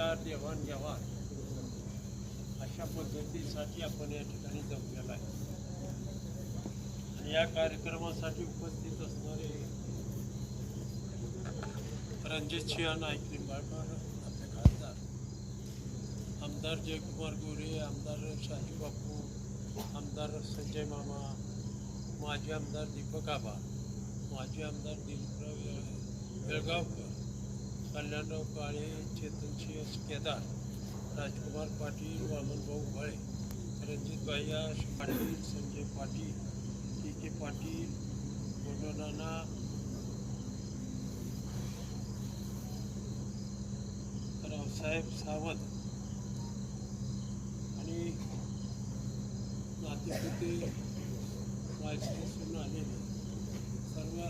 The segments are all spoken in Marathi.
विचार देवाणघेवाण अशा पद्धतीसाठी आपण या ठिकाणी जमलेला आहे. आणि या कार्यक्रमासाठी उपस्थित असणारे रणजितसिंह नाईक निंबाळकर आपले खासदार आमदार जयकुमार गोरे आमदार शाजी बापू आमदार संजय मामा माजी आमदार दीपक आबा माजी आमदार दिलीपराव येळगावकर कल्याणराव काळे चेतनसिंह केदार राजकुमार पाटील वामनभाऊ भाळे रणजित भैया पाटील संजय पाटील के के पाटील नाना रावसाहेब सावंत आणि नातेपुते वायसून आलेले सर्व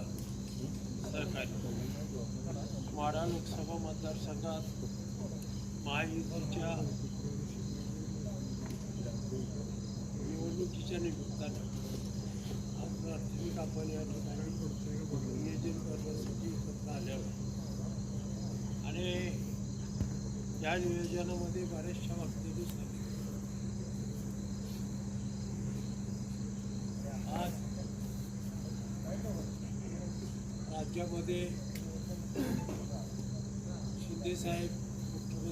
सहकारी. माढा लोकसभा मतदारसंघात महायुतीच्या निवडणुकीच्या निमित्तानं आज प्राथमिक आपण या ठिकाणी नियोजन करण्यासाठी एकत्र आल्यावर. आणि या नियोजनामध्ये बऱ्याचशा बाबतीत दिसतात. आज राज्यामध्ये शिंदे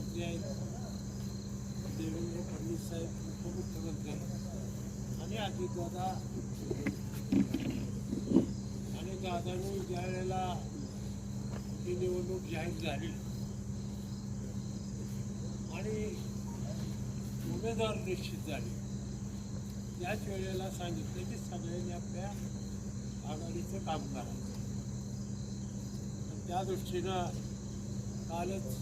साहेब मुख्यमंत्री आहेत देवेंद्र फडणवीस साहेब उपमुख्यमंत्री आहेत. आणि अजितदादा आणि दादांनी ज्या वेळेला ही निवडणूक जाहीर झाली आणि उमेदवार निश्चित झाले त्याच वेळेला सांगितलं की सगळ्यांनी आपल्या आघाडीचं काम करायचं. त्या दृष्टीनं कालच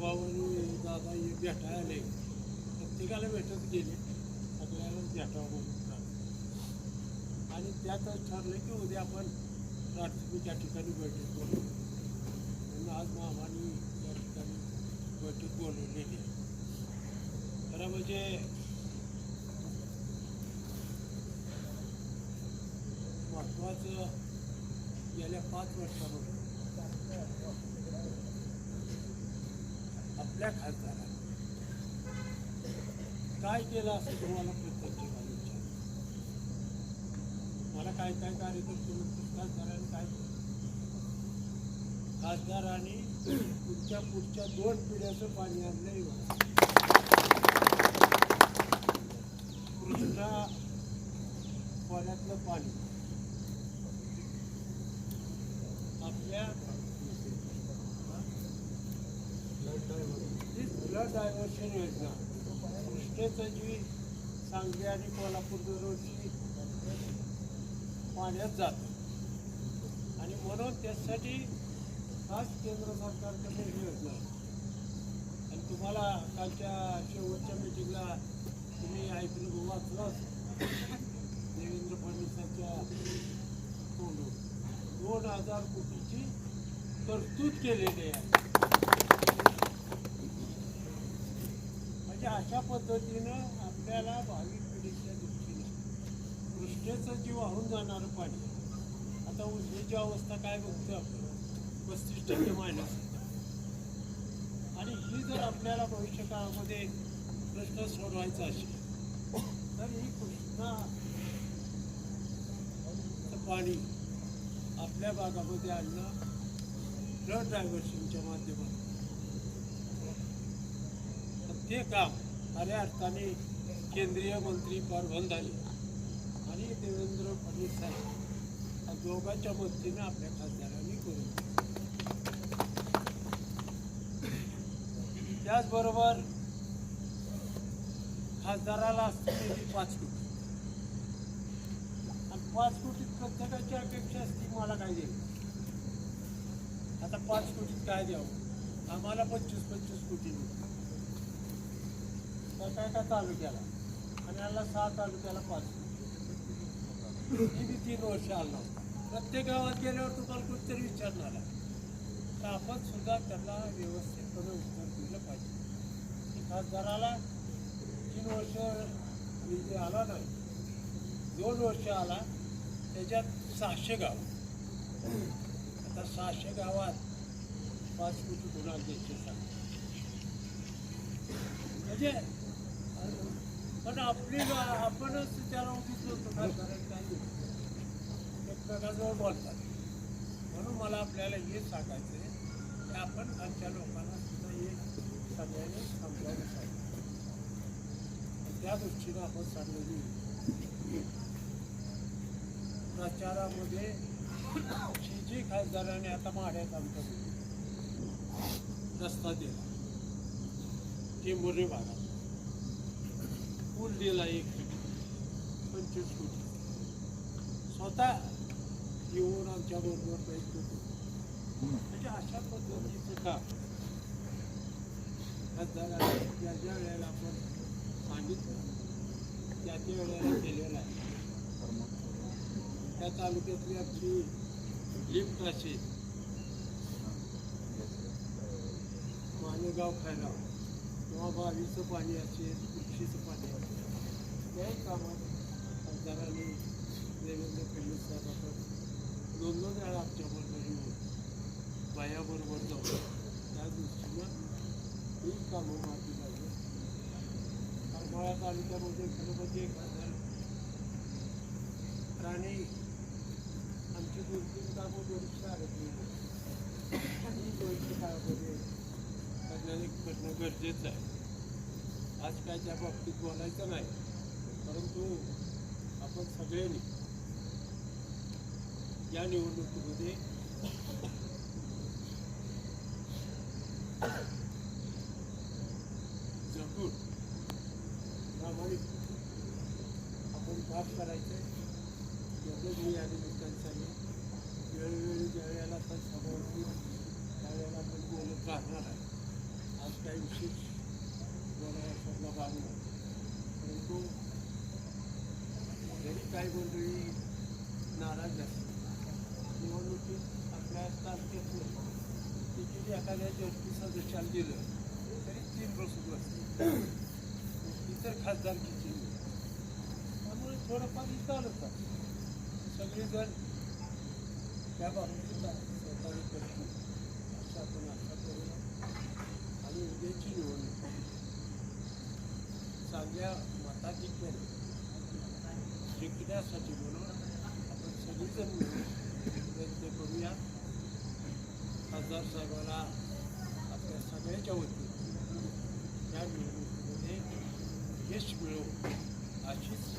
जयभाऊनी दादा हे भेटायला आले. प्रत्येकाला भेटत गेले. सगळ्याला भेटावं म्हणून आणि त्यातच ठरलं की उद्या आपण प्राथमिक ठिकाणी बैठक बोलू. म्हणून आज मामानी या ठिकाणी बैठक बोलवलेली आहे. खरं म्हणजे महत्त्वाचं गेल्या पाच वर्षामध्ये. आपल्या खासदाराने काय केलं असं तुम्हाला प्रत्येक विचार मला काय काय कार्यकर्ते म्हणतात? खासदाराने काय केलं? खासदारांनी पुढच्या पुढच्या दोन पिढ्याचं पाणी आणलं कृष्णा पाण्यातलं पाणी. आपल्या ब्लड डायव्हर्शन योजना. कृष्णेचं जी सांगली आणि कोल्हापूर दरवर्षी पाण्यात जातं. आणि म्हणून त्यासाठी खास केंद्र सरकारकडे ही योजना आणि तुम्हाला कालच्या शेवटच्या मिटिंगला तुम्ही ऐकलं वाचलं देवेंद्र फडणवीसांच्या तोंडून. दोन हजार कोटीची तरतूद केलेली आहे म्हणजे अशा पद्धतीनं आपल्याला भावी पिढीच्या दृष्टीने कृष्णेचं जीव वाहून जाणारं पाणी. आता उजवीची अवस्था काय बघतो आपण? पस्तीस टक्के मायनस. आणि ही जर आपल्याला भविष्य काळामध्ये प्रश्न सोडवायचा असेल तर ही कृष्णा पाणी आपल्या भागामध्ये आणणं फ्लड डायव्हर्शनच्या माध्यमातून. ते काम खऱ्या अर्थाने केंद्रीय मंत्री परभंधारी आणि देवेंद्र फडणवीस साहेब या दोघांच्या मदतीनं आपल्या खासदारांनी करून त्याचबरोबर खासदाराला असते पाच कोटी. आणि पाच कोटीत प्रत्येकाची अपेक्षा असते मला काय देईल? आता पाच कोटीत काय द्यावं? आम्हाला पंचवीस पंचवीस कोटी मिळतात एका तालुक्याला आणि याला सहा तालुक्याला पाच. ही बी तीन वर्ष आला. प्रत्येक गावात गेल्यावर तुम्हाला कुठतरी विचारणार आहे. तर आपण सुद्धा त्यांना व्यवस्थितपणे उत्तर दिलं पाहिजे. की खासदाराला तीन वर्ष निधी आला नाही. दोन वर्ष आला. त्याच्यात सहाशे गाव. आता सहाशे गावात पाच कोटी कोणाला द्यायचे सांग. म्हणजे पण आपली आपणच त्याला उगीच होतो एकमेकाजवळ बोलतात. म्हणून मला आपल्याला हे सांगायचं आहे की आपण आमच्या लोकांना सुद्धा हे सगळ्यांनी समजावून सांगितलं त्या दृष्टीनं आपण सांगलेली प्रचारामध्ये जी खासदाराने आता माड्यात आमच्या रस्ता दिला टेंभुर्णी भागात पूल दिला एक पंचवीस कोटी स्वतः येऊन आमच्या बरोबर पैसे होतो. म्हणजे अशा पद्धतीचं काम ज्या ज्या वेळेला आपण सांगितलं त्या त्या वेळेला केलेलं आहे. त्या तालुक्यातली आमची लिफ्ट असेल. मालेगाव खायला किंवा बावीचं पाणी असेल. कृषीचं पाणी त्याही कामात खासदारांनी देवेंद्र फडणवीस साहेबांकडे दोन दोन वेळा आमच्याबरोबर येऊन बायाबरोबर जाऊन त्या दृष्टीनं ही कामं माती लागली करमाळा तालुक्यामध्ये खरं म्हणजे खासदार राणे आमची दोन तीन कामं दोनशे आरोग्य ही दोनशे काळामध्ये करण्याने करणं गरजेचं आहे. आज काय त्या बाबतीत बोलायचं नाही. परंतु आपण सगळ्यांनी या निवडणुकीमध्ये जपून प्रामाणिक आपण काम करायचं आहे एवढंच मी या निमित्ताने सांगेन. वेळोवेळी ज्या वेळेला आपण सभा होती त्यावेळेला आपण बोलत राहणार आहे. आज काही विशेष बोलायला परंतु जरी काही मंडळी नाराज असतील निवडणुकीत आपल्या तालुक्यातलं तिकीट एखाद्या जडपी सदस्याला दिलं तरी तीन बसू असते इतर खासदारकीची त्यामुळे थोडंफार इतर होतात सगळेजण त्या बाबतीत सहकार्य करतील अशा आपण आशा करूया आणि उद्याची निवडणूक चांगल्या मताधिक्याने जिंकण्यासाठी म्हणून आपण सगळीजण प्रयत्न करूया. खासदार साहेबाला आपल्या सगळ्याच्या वतीने या निवडणुकीमध्ये यश मिळवू अशीच